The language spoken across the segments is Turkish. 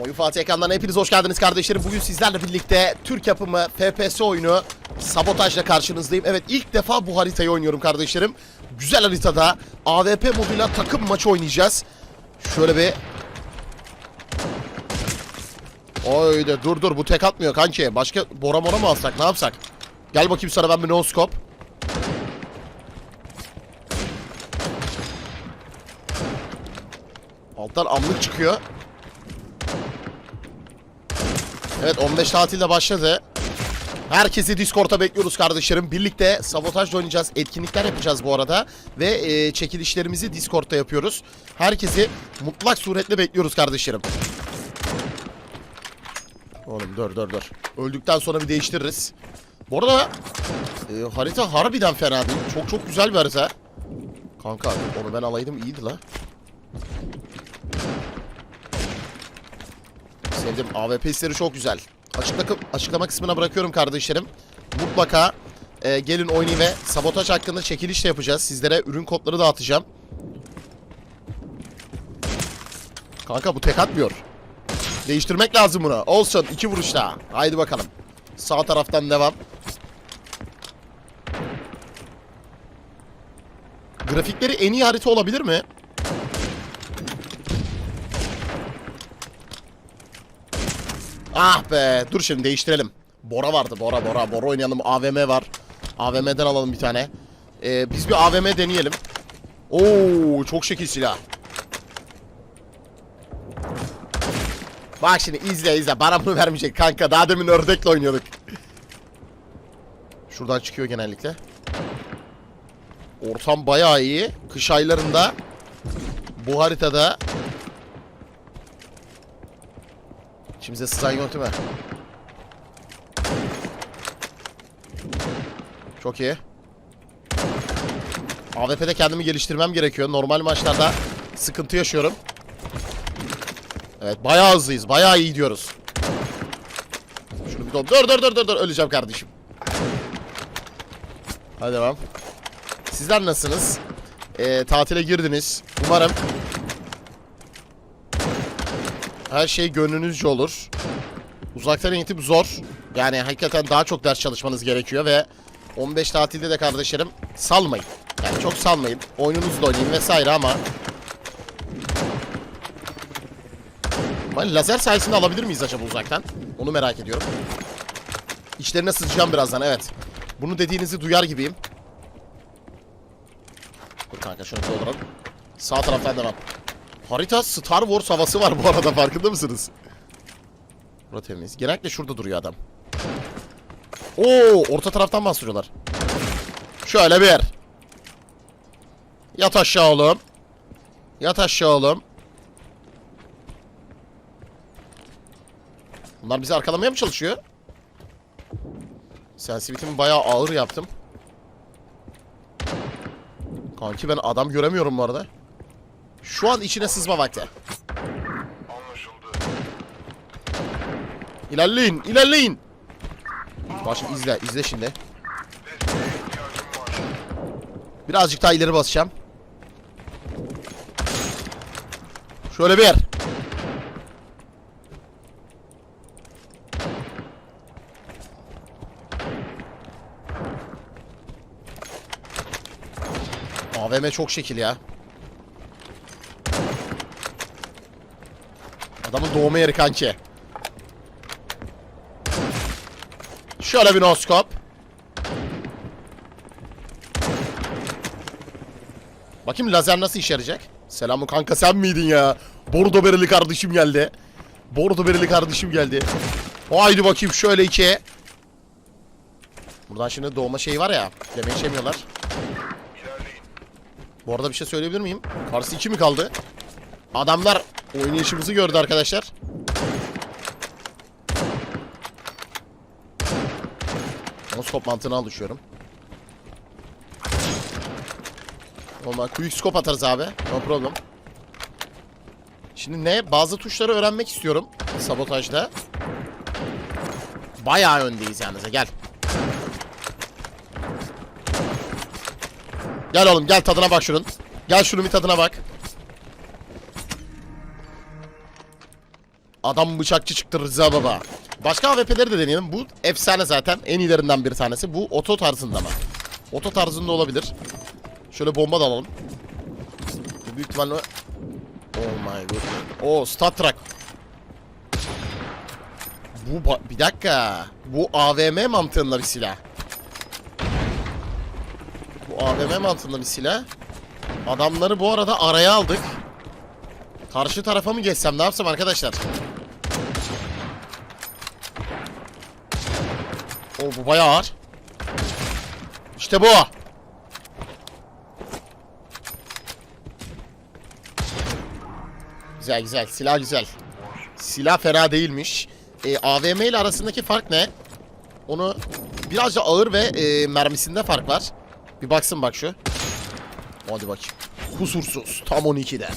Oyun Fatih ekranlarına hepiniz hoş geldiniz kardeşlerim. Bugün sizlerle birlikte Türk yapımı FPS oyunu Sabotaj'la karşınızdayım. Evet ilk defa bu haritayı oynuyorum kardeşlerim. Güzel haritada AWP moduyla takım maçı oynayacağız. Şöyle bir... Oyde dur dur bu tek atmıyor kanki. Başka Bora Mora mı alsak ne yapsak? Gel bakayım sana ben bir no scope. Alttan amlık çıkıyor. Evet 15 tatilde başladı. Herkesi Discord'a bekliyoruz kardeşlerim. Birlikte sabotaj oynayacağız. Etkinlikler yapacağız bu arada. Ve e, çekilişlerimizi Discord'da yapıyoruz. Herkesi mutlak suretle bekliyoruz kardeşlerim. Oğlum dur dur dur. Öldükten sonra bir değiştiririz. Bu arada e, harita harbiden fena değil. Çok çok güzel bir harita. Kanka onu ben alaydım iyiydi la. Sevdim. AWP hisleri çok güzel. Açıklama, açıklama kısmına bırakıyorum kardeşlerim. Mutlaka e, gelin oynayın ve sabotaj hakkında çekiliş de yapacağız. Sizlere ürün kodları dağıtacağım. Kanka bu tek atmıyor. Değiştirmek lazım bunu. Olsun. iki vuruşta. Haydi bakalım. Sağ taraftan devam. Grafikleri en iyi harita olabilir mi? Ah be. Dur şimdi değiştirelim. Bora vardı. Bora Bora. Bora oynayalım. AVM var. AVM'den alalım bir tane. Ee, biz bir AVM deneyelim. Oo, çok şekil silah. Bak şimdi izle izle. Bana bunu vermeyecek kanka. Daha demin ördekle oynuyorduk. Şuradan çıkıyor genellikle. Ortam bayağı iyi. Kış aylarında bu haritada İçimize sızan yok değil mi? Çok iyi. AWP'de kendimi geliştirmem gerekiyor. Normal maçlarda sıkıntı yaşıyorum. Evet bayağı hızlıyız. Bayağı iyi diyoruz. Şunu bir. Dur dur dur dur dur. Öleceğim kardeşim. Hadi devam. Sizler nasılsınız? Ee, tatile girdiniz. Umarım her şey gönlünüzce olur. Uzaktan eğitim zor. Yani hakikaten daha çok ders çalışmanız gerekiyor ve 15 tatilde de kardeşlerim salmayın. Yani çok salmayın. Oyununuzu da oynayın vesaire ama Ben lazer sayesinde alabilir miyiz acaba uzaktan? Onu merak ediyorum. İçlerine sızacağım birazdan evet. Bunu dediğinizi duyar gibiyim. Dur kanka şunu dolduralım. Sağ taraftan devam. Harita Star Wars havası var bu arada farkında mısınız? Burası temiz. Genellikle şurada duruyor adam. Oo, orta taraftan bastırıyorlar. Şöyle bir. Yat aşağı oğlum. Yat aşağı oğlum. Bunlar bizi arkalamaya mı çalışıyor? Sensitivity'mi bayağı ağır yaptım. Kanki ben adam göremiyorum bu arada. Şu an içine sızma vakti. İlerleyin, ilerleyin. Bak şimdi izle, izle şimdi. Birazcık daha ileri basacağım. Şöyle bir. AVM çok şekil ya. Adamın doğma yeri kanki. Şöyle bir noskop. Bakayım lazer nasıl işe yarayacak? Selamın kanka sen miydin ya? Bordo bereli kardeşim geldi. Bordo bereli kardeşim geldi. Haydi bakayım şöyle iki. Buradan şimdi doğma şeyi var ya. Demeyi içemiyorlar. Bu arada bir şey söyleyebilir miyim? Karşı iki mi kaldı? Adamlar oynayışımızı gördü arkadaşlar. Moskop mantığına alışıyorum. Normal quick scope atarız abi. No problem. Şimdi ne? Bazı tuşları öğrenmek istiyorum. Sabotajda. Bayağı öndeyiz yalnız. Gel. Gel oğlum gel tadına bak şunun. Gel şunun bir tadına bak. Adam bıçakçı çıktı Rıza Baba. Başka AWP'leri de deneyelim. Bu efsane zaten. En iyilerinden bir tanesi. Bu oto tarzında mı? Oto tarzında olabilir. Şöyle bomba da alalım. Büyük ihtimalle... Oh my god. Oh Star Trek. Bu bir dakika. Bu AVM mantığında bir silah. Bu AVM mantığında bir silah. Adamları bu arada araya aldık. Karşı tarafa mı geçsem ne yapsam arkadaşlar? O bu bayağı ağır. İşte bu. Güzel güzel. Silah güzel. Silah fena değilmiş. E, AVM ile arasındaki fark ne? Onu biraz da ağır ve e, mermisinde fark var. Bir baksın bak şu. Hadi bakayım. Kusursuz. Tam 12'de.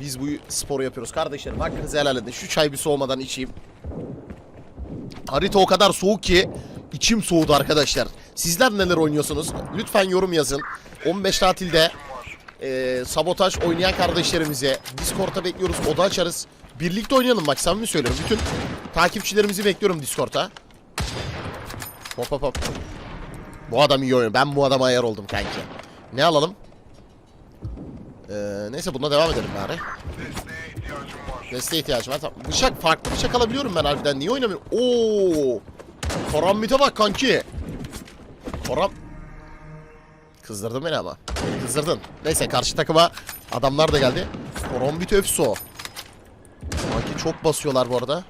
Biz bu sporu yapıyoruz. Kardeşlerim hakkınızı helal edin. Şu çay bir soğumadan içeyim. Harita o kadar soğuk ki içim soğudu arkadaşlar. Sizler neler oynuyorsunuz? Lütfen yorum yazın. 15 tatilde e, sabotaj oynayan kardeşlerimize Discord'a bekliyoruz. Oda açarız. Birlikte oynayalım bak samimi söylüyorum. Bütün takipçilerimizi bekliyorum Discord'a. Hop hop hop. Bu adam iyi oynuyor. Ben bu adama ayar oldum kanki. Ne alalım? Ee, neyse buna devam edelim bari. Desteğe ihtiyacım var. Tamam. Bıçak farklı bıçak alabiliyorum ben harbiden. Niye oynamıyorum? Oo! Karambit'e bak kanki. Karam... Kızdırdın beni ama. Kızdırdın. Neyse karşı takıma adamlar da geldi. Karambit Efso. Kanki çok basıyorlar bu arada.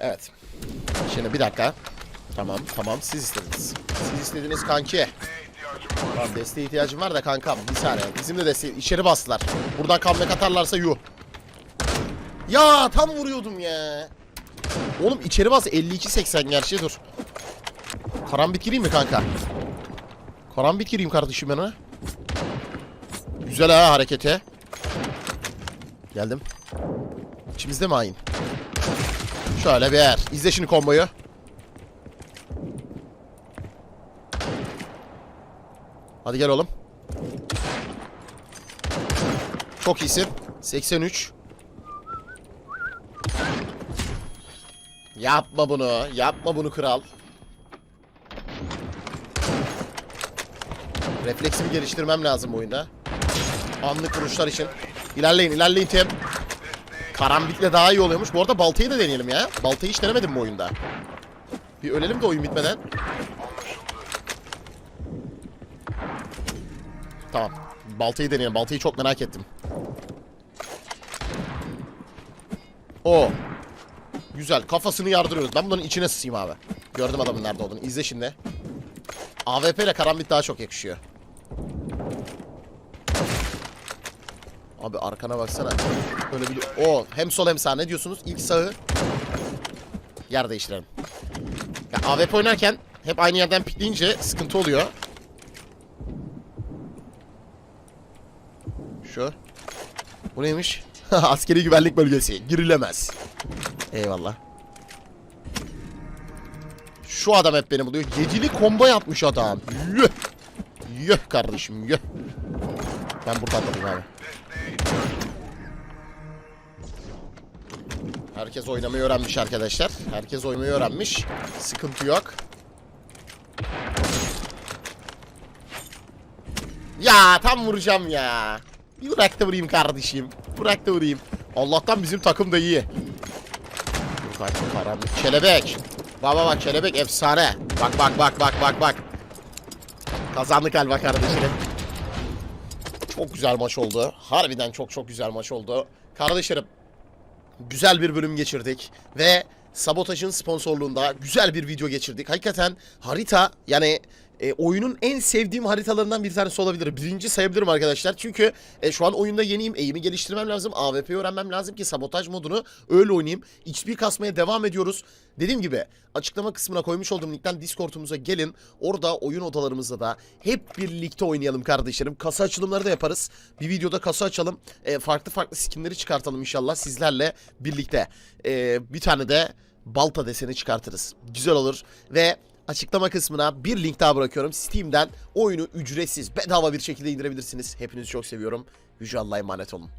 Evet. Şimdi bir dakika. Tamam tamam siz istediniz. Siz istediniz kanki. Tamam desteğe ihtiyacım var da kankam bir saniye. Bizim de desteği içeri bastılar. Buradan comeback atarlarsa yuh. Ya tam vuruyordum ya. Oğlum içeri bas 52-80 gerçi dur. Karambit gireyim mi kanka? Karambit gireyim kardeşim ben ona. Güzel ha harekete. Geldim. İçimizde mi hain? Şöyle bir yer. İzle şimdi komboyu. Hadi gel oğlum. Çok iyisin. 83. Yapma bunu. Yapma bunu kral. Refleksimi geliştirmem lazım bu oyunda. Anlık vuruşlar için. İlerleyin, ilerleyin Tim. Karambitle daha iyi oluyormuş. Bu arada baltayı da deneyelim ya. Baltayı hiç denemedim bu oyunda. Bir ölelim de oyun bitmeden. Tamam. Baltayı deneyelim. Baltayı çok merak ettim. O. Güzel. Kafasını yardırıyoruz. Ben bunların içine sısayım abi. Gördüm adamın nerede olduğunu. İzle şimdi. AWP ile karambit daha çok yakışıyor. Abi arkana baksana. Böyle bir... O hem sol hem sağ ne diyorsunuz? İlk sağı yer değiştirelim. Ya AWP oynarken hep aynı yerden pikleyince sıkıntı oluyor. Şu. Bu neymiş? Askeri güvenlik bölgesi. Girilemez. Eyvallah. Şu adam hep beni buluyor. Geceli combo yapmış adam. Yüh. Yüh kardeşim yüh. Ben buradan dalayım abi. Herkes oynamayı öğrenmiş arkadaşlar. Herkes oynamayı öğrenmiş. Sıkıntı yok. Ya tam vuracağım ya. Bırak da vurayım kardeşim. Bırak da vurayım. Allah'tan bizim takım da iyi. Kanka, karanlık. Kelebek. Bak bak bak kelebek efsane. Bak bak bak bak bak bak. Kazandık galiba kardeşlerim. Çok güzel maç oldu. Harbiden çok çok güzel maç oldu. Kardeşlerim güzel bir bölüm geçirdik ve Sabotaj'ın sponsorluğunda güzel bir video geçirdik. Hakikaten harita yani e, oyunun en sevdiğim haritalarından bir tanesi olabilir. Birinci sayabilirim arkadaşlar. Çünkü e, şu an oyunda yeniyim. Eğimi geliştirmem lazım. AWP'yi öğrenmem lazım ki sabotaj modunu öyle oynayayım. XP kasmaya devam ediyoruz. Dediğim gibi açıklama kısmına koymuş olduğum linkten Discord'umuza gelin. Orada oyun odalarımızda da hep birlikte oynayalım kardeşlerim. Kasa açılımları da yaparız. Bir videoda kasa açalım. E, farklı farklı skinleri çıkartalım inşallah sizlerle birlikte. E, bir tane de balta deseni çıkartırız. Güzel olur. Ve Açıklama kısmına bir link daha bırakıyorum. Steam'den oyunu ücretsiz bedava bir şekilde indirebilirsiniz. Hepinizi çok seviyorum. Yüce Allah'a emanet olun.